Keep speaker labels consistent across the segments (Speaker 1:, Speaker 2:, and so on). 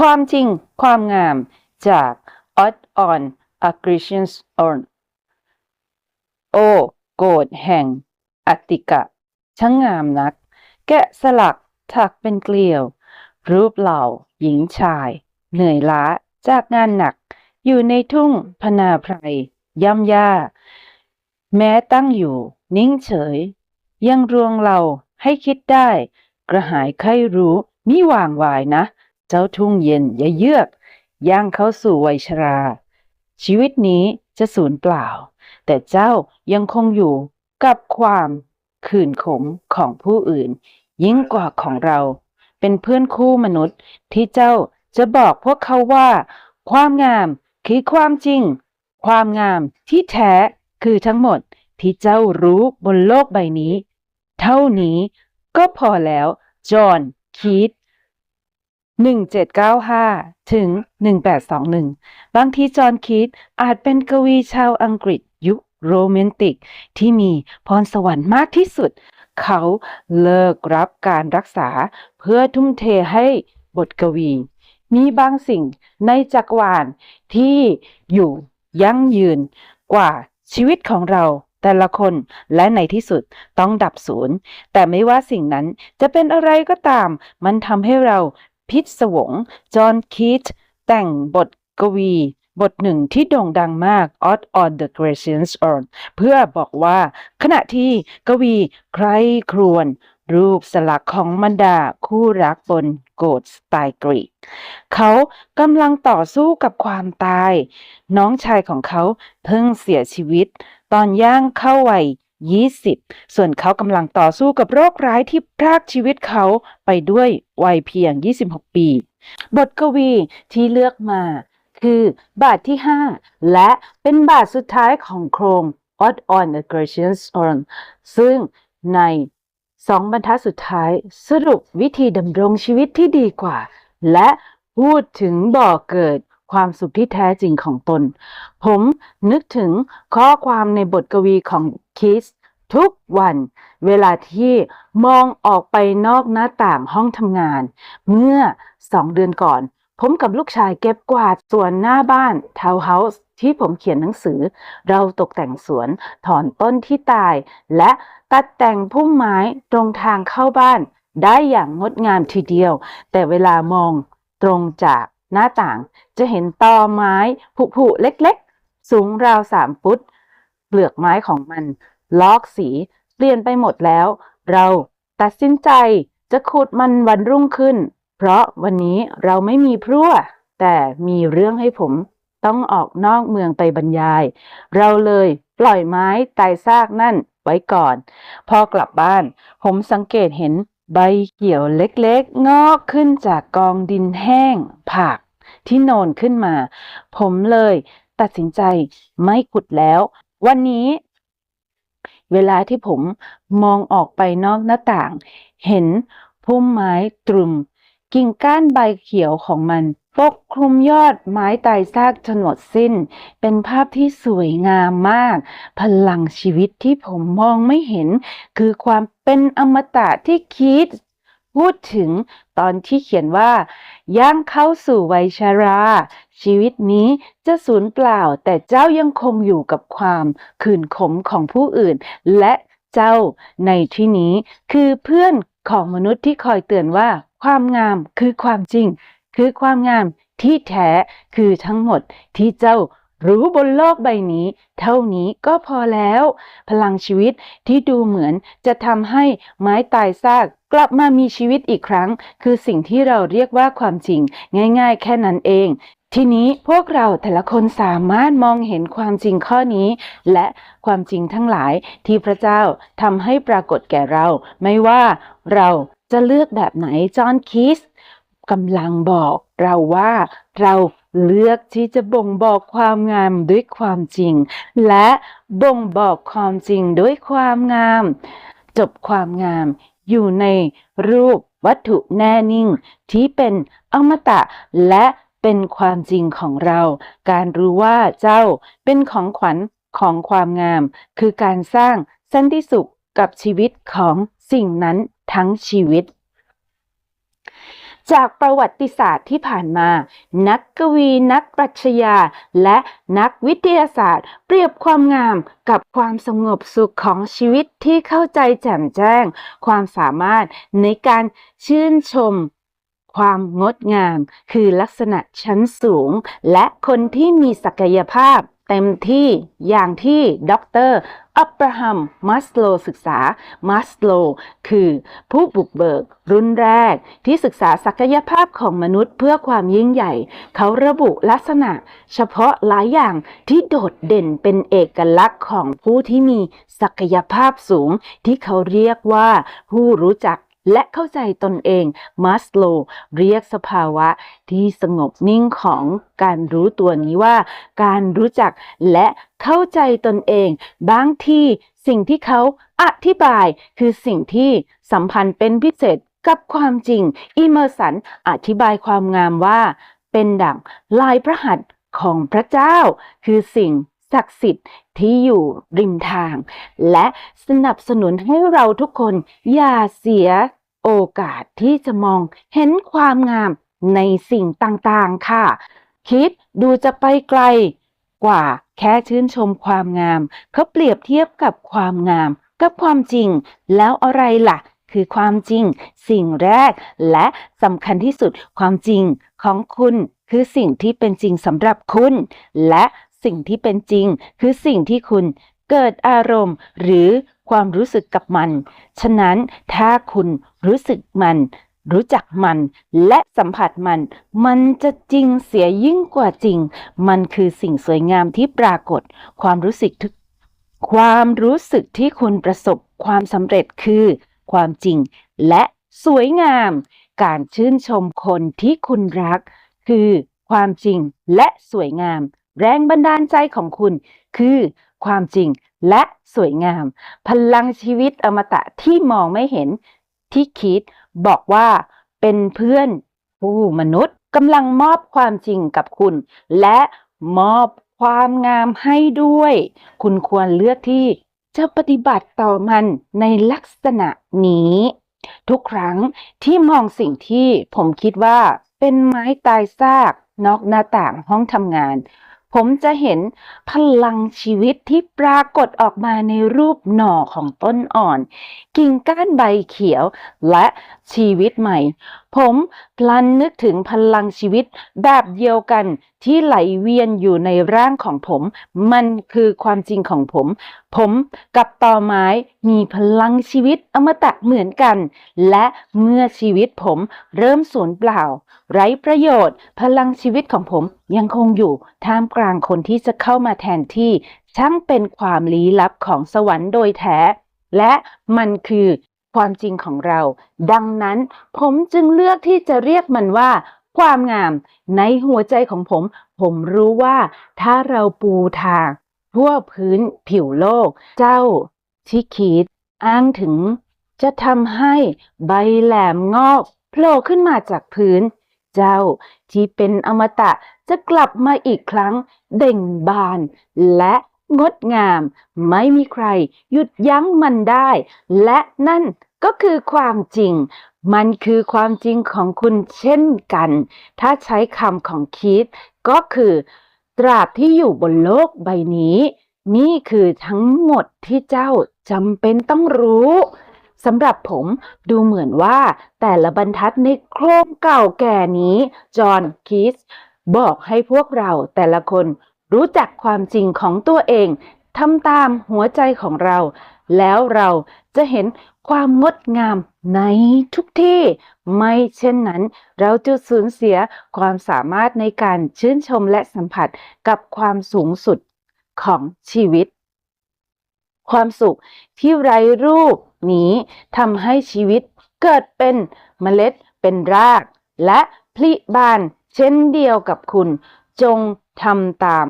Speaker 1: ความจริง ความงามจาก Odd on Aggressions on โอโกดแห่งอตติกะ ช่างงามนัก แกะสลักถักเป็นเกลียว รูปเหล่า หญิงชาย เหนื่อยล้าจากงานหนัก อยู่ในทุ่งพนาไพรย่ำย่า แม้ตั้งอยู่ นิ่งเฉย ยังรวงเราให้คิดได้ กระหายใครรู้มิวางวายนะ เจ้าทุ่งเย็นอย่าเยือก ย่างเข้าสู่วัยชรา ชีวิตนี้จะสูญเปล่า แต่เจ้ายังคงอยู่กับความขื่นขมของผู้อื่น ยิ่งกว่าของเรา เป็นเพื่อนคู่มนุษย์ที่เจ้าจะบอกพวกเขาว่า ความงามคือความจริง ความงามที่แท้คือทั้งหมดที่เจ้ารู้บนโลกใบนี้ เท่านี้ก็พอแล้ว จอห์น คีต 1795 ถึง 1821 บางทีจอห์นคีตอาจเป็นกวีชาวอังกฤษยุคโรแมนติก ที่มีพรสวรรค์มากที่สุด เขาเลิกรับการรักษาเพื่อทุ่มเทให้บทกวี มีบางสิ่งในจักรวาลที่อยู่ยั่งยืนกว่าชีวิตของเราแต่ละคนและในที่สุดต้องดับสูญแต่ไม่ว่าสิ่งนั้นจะเป็นอะไรก็ตาม มันทำให้เรา พิศวง จอห์นคีตแต่งบทกวี บทหนึ่งที่โด่งดังมาก Odd on the Gracious Earth เพื่อบอกว่า ขณะที่กวีใครครวญรูปสลักของมันดาคู่รักบนโกดสไตล์กรีก เขากำลังต่อสู้กับความตาย น้องชายของเขาเพิ่งเสียชีวิต ตอนย่างเข้าวัย 20 ส่วนเขากำลังต่อสู้กับโรคร้ายที่พรากชีวิตเขาไปด้วยวัยเพียง 26 ปี บทกวีที่เลือกมา คือบาทที่ 5 และเป็นบาทสุดท้ายของโครง Odd on the Gracious Earth ซึ่งในสองบรรทัดสุดท้ายสรุปวิธีดำรงชีวิตที่ดีกว่า และพูดถึงบ่อเกิด ความสุขที่แท้จริงของตน ผมนึกถึงข้อความในบทกวีของคิสทุกวัน เวลาที่มองออกไปนอกหน้าต่างห้องทำงาน เมื่อสองเดือนก่อน ผมกับลูกชายเก็บกวาดสวนหน้าบ้านทาวน์เฮาส์ที่ผมเขียนหนังสือ เราตกแต่งสวน ถอนต้นที่ตาย และตัดแต่งพุ่มไม้ตรงทางเข้าบ้าน ได้อย่างงดงามทีเดียว แต่เวลามองตรงจาก หน้าต่างจะเห็นตอไม้ผุๆเล็กๆ สูงราวสามฟุต เปลือกไม้ของมัน ลอกสีเปลี่ยนไปหมดแล้ว เราตัดสินใจจะขุดมันวันรุ่งขึ้น เพราะวันนี้เราไม่มีพรั่ว แต่มีเรื่องให้ผมต้องออกนอกเมืองไปบรรยาย เราเลยปล่อยไม้ตายซากนั่นไว้ก่อน พอกลับบ้าน ผมสังเกตเห็นใบเขียวเล็กๆ งอกขึ้นจากกองดินแห้งผัก ที่โนนขึ้นมา ผมเลยตัดสินใจไม่ขุดแล้ว วันนี้ เวลาที่ผมมองออกไปนอกหน้าต่าง เห็นพุ่มไม้ตรุม กิ่งก้านใบเขียวของมันปกคลุมยอดไม้ตายซากจนหมดสิ้น เป็นภาพที่สวยงามมาก พลังชีวิตที่ผมมองไม่เห็น คือความเป็นอมตะที่คิด พูดถึงตอนที่เขียนว่า ย่างเข้าสู่วัยชรา ชีวิตนี้จะสูญเปล่า แต่เจ้ายังคงอยู่กับความขื่นขมของผู้อื่น และเจ้าในที่นี้ คือเพื่อนของมนุษย์ที่คอยเตือนว่า ความงามคือความจริง คือความงามที่แท้คือทั้งหมดที่เจ้า รู้บนโลกใบนี้ เท่านี้ก็พอแล้ว พลังชีวิตที่ดูเหมือนจะทำให้ไม้ตายซากกลับมามีชีวิตอีกครั้ง คือสิ่งที่เราเรียกว่าความจริง ง่าย ๆ แค่นั้นเอง ทีนี้พวกเราแต่ละคนสามารถมองเห็นความจริงข้อนี้ และความจริงทั้งหลายที่พระเจ้าทำให้ปรากฏแก่เรา ไม่ว่าเราจะเลือกแบบไหนจอห์นคีสกำลังบอกเราว่าเรา เลือกที่จะบ่งบอกความงามด้วยความจริง และบ่งบอกความจริงด้วยความงาม จบความงามอยู่ในรูปวัตถุแน่นิ่ง ที่เป็นอมตะและเป็นความจริงของเรา การรู้ว่าเจ้าเป็นของขวัญของความงาม คือการสร้างสันติสุขกับชีวิตของสิ่งนั้นทั้งชีวิต จากประวัติศาสตร์ที่ผ่านมา นักกวีนักปรัชญาและนักวิทยาศาสตร์ เปรียบความงามกับความสงบสุขของชีวิตที่เข้าใจแจ่มแจ้ง ความสามารถในการชื่นชมความงดงาม คือลักษณะชั้นสูง และคนที่มีศักยภาพ เต็มที่อย่างที่ด็อกเตอร์อับราฮัมมัสโลศึกษามัสโลคือผู้บุกเบิกรุ่นแรก ที่ศึกษาศักยภาพของมนุษย์เพื่อความยิ่งใหญ่ เขาระบุลักษณะ เฉพาะหลายอย่างที่โดดเด่นเป็นเอกลักษณ์ของผู้ที่มีศักยภาพสูง ที่เขาเรียกว่าผู้รู้จัก และเข้าใจตนเองมัสโลเรียกสภาวะที่สงบนิ่งของการรู้ตัวนี้ว่า การรู้จักและเข้าใจตนเอง บางที่สิ่งที่เขาอธิบายคือสิ่งที่สัมพันธ์เป็นพิเศษกับความจริงอีเมอร์สันอธิบายความงามว่า เป็นดั่งลายพระหัตถ์ของพระเจ้า คือสิ่ง ศักดิ์สิทธิ์ที่อยู่ริมทาง และสนับสนุนให้เราทุกคนอย่าเสียโอกาสที่จะมองเห็นความงามในสิ่งต่างๆค่ะ คิดดูจะไปไกลกว่าแค่ชื่นชมความงาม เขาเปรียบเทียบกับความงาม กับความจริง แล้วอะไรล่ะ คือความจริง สิ่งแรก และสำคัญที่สุดความจริงของคุณคือสิ่งที่เป็นจริงสำหรับคุณ และ สิ่งที่เป็นจริง คือสิ่งที่คุณเกิดอารมณ์ หรือความรู้สึกกับมัน ฉะนั้นถ้าคุณรู้สึกมัน รู้จักมัน และสัมผัสมัน มันจะจริงเสียยิ่งกว่าจริง มันคือสิ่งสวยงามที่ปรากฏ ความรู้สึกทุกความรู้สึกที่คุณประสบความสำเร็จคือ ความจริง และสวยงาม การชื่นชมคนที่คุณรัก คือความจริงและสวยงาม แรงบันดาลใจของคุณคือความจริงและสวยงาม พลังชีวิตอมตะที่มองไม่เห็นที่คิดบอกว่าเป็นเพื่อนผู้มนุษย์กำลังมอบความจริงกับคุณ และมอบความงามให้ด้วย คุณควรเลือกที่จะปฏิบัติต่อมันในลักษณะนี้ ทุกครั้งที่มองสิ่งที่ผมคิดว่าเป็นไม้ตายซากนอกหน้าต่างห้องทำงาน ผมจะเห็นพลังชีวิตที่ปรากฏออกมาในรูปหน่อของต้นอ่อน กิ่งก้านใบเขียวและชีวิตใหม่ ผม พลันนึกถึงพลังชีวิตแบบเดียวกันที่ไหลเวียนอยู่ในร่างของผม มันคือความจริงของผม ผมกับตอไม้มีพลังชีวิตอมตะเหมือนกัน และเมื่อชีวิตผมเริ่มสูญเปล่า ไร้ประโยชน์ พลังชีวิตของผมยังคงอยู่ท่ามกลางคนที่จะเข้ามาแทนที่ช่างเป็นความลี้ลับของสวรรค์โดยแท้และมันคือ ความจริงของเรา ดังนั้นผมจึงเลือกที่จะเรียกมันว่า ความงามในหัวใจของผม ผมรู้ว่าถ้าเราปูทางทั่วพื้นผิวโลก เจ้าที่คิดอ้างถึง จะทำให้ใบแหลมงอกโผล่ขึ้นมาจากพื้น เจ้าที่เป็นอมตะจะกลับมาอีกครั้ง เด่งบาน และงดงาม ไม่มีใครหยุดยั้งมันได้ และนั่น ก็คือความจริง มันคือความจริงของคุณเช่นกัน ถ้าใช้คำของคิดก็คือ ตราบที่อยู่บนโลกใบนี้ นี่คือทั้งหมดที่เจ้าจำเป็นต้องรู้สำหรับผมดูเหมือนว่าแต่ละบรรทัดในโครงเก่าแก่นี้ จอห์นคีสบอกให้พวกเราแต่ละคนรู้จักความจริงของตัวเองทำตามหัวใจของเรา แล้วเราจะเห็นความงดงามในทุกที่ ไม่เช่นนั้น เราจะสูญเสียความสามารถในการชื่นชมและสัมผัสกับความสูงสุดของชีวิต ความสุขที่ไร้รูปนี้ทำให้ชีวิตเกิดเป็นเมล็ดเป็นราก และพลิบานเช่นเดียวกับคุณ จงทำตาม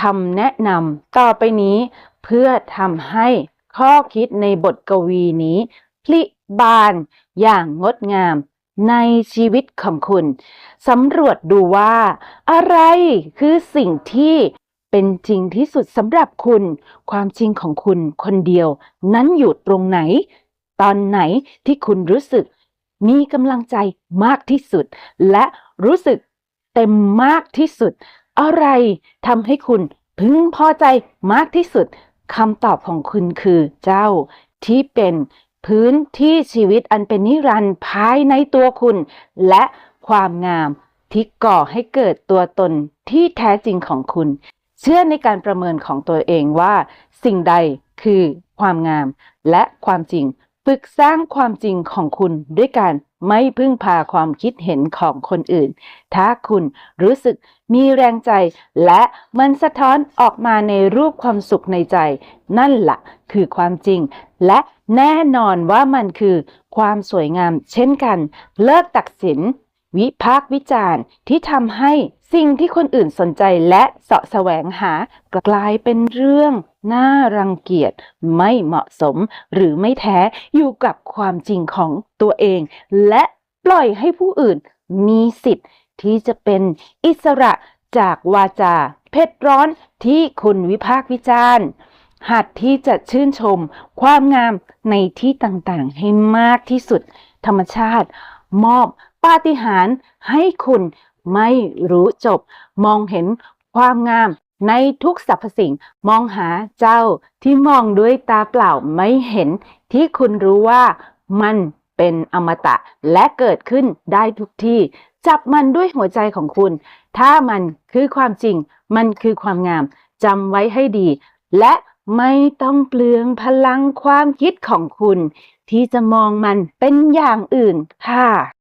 Speaker 1: คำแนะนำต่อไปนี้ เพื่อทำให้ ข้อคิดในบทกวีนี้ พลิบานอย่างงดงามในชีวิตของคุณสำรวจดูว่า อะไรคือสิ่งที่เป็นจริงที่สุดสำหรับคุณ ความจริงของคุณคนเดียว นั้นอยู่ตรงไหน ตอนไหนที่คุณรู้สึก มีกำลังใจมากที่สุด และรู้สึกเต็มมากที่สุด อะไรทำให้คุณพึงพอใจมากที่สุด คำตอบของคุณคือเจ้าที่เป็นพื้นที่ชีวิตอันเป็นนิรันดร์ภายในตัวคุณ และความงามที่ก่อให้เกิดตัวตนที่แท้จริงของคุณ เชื่อในการประเมินของตัวเองว่า สิ่งใดคือความงามและความจริง ฝึกสร้างความจริงของคุณด้วยการไม่พึ่งพาความคิดเห็นของคนอื่น ถ้าคุณรู้สึกมีแรงใจ และมันสะท้อนออกมาในรูปความสุขในใจ นั่นละ่ะคือความจริง และแน่นอนว่ามันคือความสวยงาม เช่นกัน เลิกตัดสิน วิพากวิจารณ์ที่ทำให้สิ่งที่คนอื่นสนใจและเสาะแสวงหากลายเป็นเรื่อง น่ารังเกียจไม่เหมาะสม หรือไม่แท้อยู่กับความจริงของตัวเอง และปล่อยให้ผู้อื่นมีสิทธิ์ที่จะเป็นอิสระจากวาจาเผ็ดร้อนที่คุณวิพากษ์วิจารณ์ หัดที่จะชื่นชม ความงามในที่ต่างๆ ให้มากที่สุด ธรรมชาติ มอบปาฏิหาริย์ให้คุณไม่รู้จบ มองเห็นความงาม ในทุกสรรพสิ่งมองหาเจ้าที่มองด้วยตาเปล่าไม่เห็น ที่คุณรู้ว่ามันเป็นอมตะและเกิดขึ้นได้ทุกที่ จับมันด้วยหัวใจของคุณ ถ้ามันคือความจริง มันคือความงามจำไว้ให้ดี และไม่ต้องเปลืองพลังความคิดของคุณ ที่จะมองมันเป็นอย่างอื่นค่ะ